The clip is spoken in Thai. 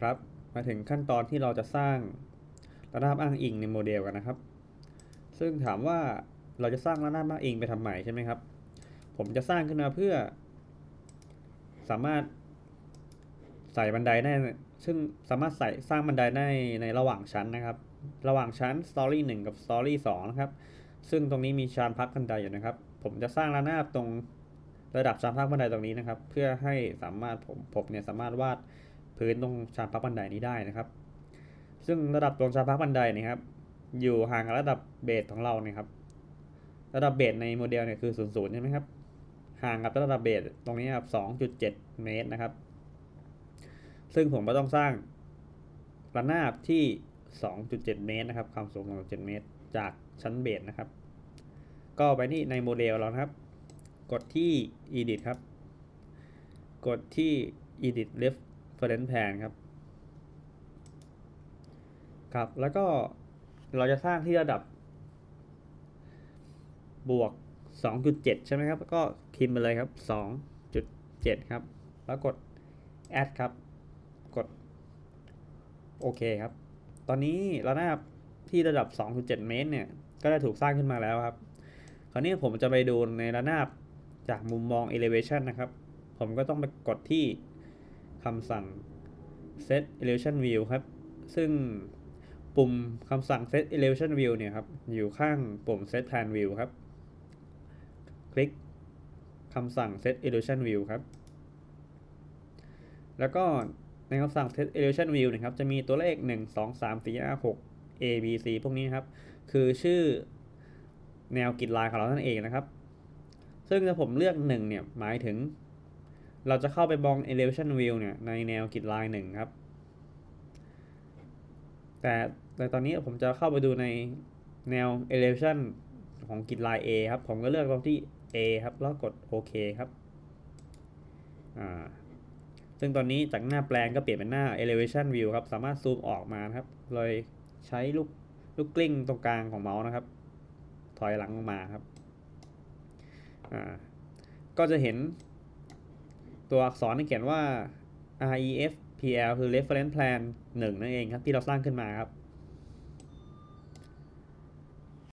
ครับ มาถึงขั้นตอนที่เราจะสร้างระนาบอ้างอิงในโมเดลกันนะครับ ซึ่งถามว่าเราจะสร้างระนาบอ้างอิงไปทำใหม่ใช่ไหมครับ ผมจะสร้างขึ้นมาเพื่อ สามารถใส่บันไดได้ ซึ่งสามารถใส่สร้างบันไดได้ในระหว่างชั้นนะครับ ระหว่างชั้น Story 1 กับ Story 2 นะครับ ซึ่งตรงนี้มีชานพักบันไดอยู่นะครับ ผมจะสร้างระนาบตรงระดับชานพักบันไดตรงนี้นะครับ เพื่อให้สามารถผมผมเนี่ยสามารถวาด พื้นตรงชานพักบันไดนี้ได้นะครับ ซึ่งระดับตรงชานพักบันไดนยครับ อยู่ห่างกับระดับเบสของเราเนี่ยครับ ระดับเบสในโมเดลเนี่ยคือ00ใช่ไหมครับ ห่างกับระดับเบสตรงนี้ครับ2.7เมตรนะครับ ซึ่งผมก็ต้องสร้างระนาบที่ 2.7 เมตรนะครับ ความสูง2.7เมตร จากชั้นเบสนะครับ ก็ไปที่ในโมเดลเรานะครับ กดที่ edit ครับ กดที่ edit reference plan ครับ ครับ แล้วก็เราจะสร้างที่ระดับบวก 2.7 ใช่ไหมครับ ก็พิมพ์ไปเลยครับ 2.7 ครับ แล้วกด add ครับ กด โอเคครับ ตอนนี้ระนาบที่ระดับ 2.7 เมตรเนี่ย ก็ได้ถูกสร้างขึ้นมาแล้วครับ คราวนี้ผมจะไปดูในระนาบจากมุมมอง elevation นะครับ ผมก็ต้องไปกดที่ คำสั่ง set elevation view ครับ ซึ่งปุ่มคำสั่ง set elevation view เนี่ยครับ อยู่ข้างปุ่ม set plan view ครับ คลิกคำสั่ง set elevation view ครับ แล้วก็ในคำสั่ง set elevation view นะครับ จะมีตัวเลข 1 2 3 4 5 6 A B C พวกนี้ครับ คือชื่อแนวกริดลายของเรานั่นเองนะครับ ซึ่งถ้าผมเลือก 1 เนี่ย หมายถึง เราจะเข้าไปมอง elevation view เนี่ยในแนวกริดลาย1ครับ แต่แต่ตอนนี้ผมจะเข้าไปดูในแนว elevation ของกริดลาย A ครับ ผมก็เลือกตรงที่ A ครับ แล้วกดโอเคครับ อ่า ซึ่งตอนนี้จากหน้าแปลงก็เปลี่ยนเป็นหน้า elevation view ครับ สามารถซูมออกมาครับ เลยใช้ลูกลูกกลิ้งตรงกลางของเมาส์นะครับ ถอยหลังลงมาครับ อ่า ก็จะเห็น ตัวอักษรที่เขียนว่า REF PL คือ reference plan 1 นั่นเองครับ ที่เราสร้างขึ้นมาครับ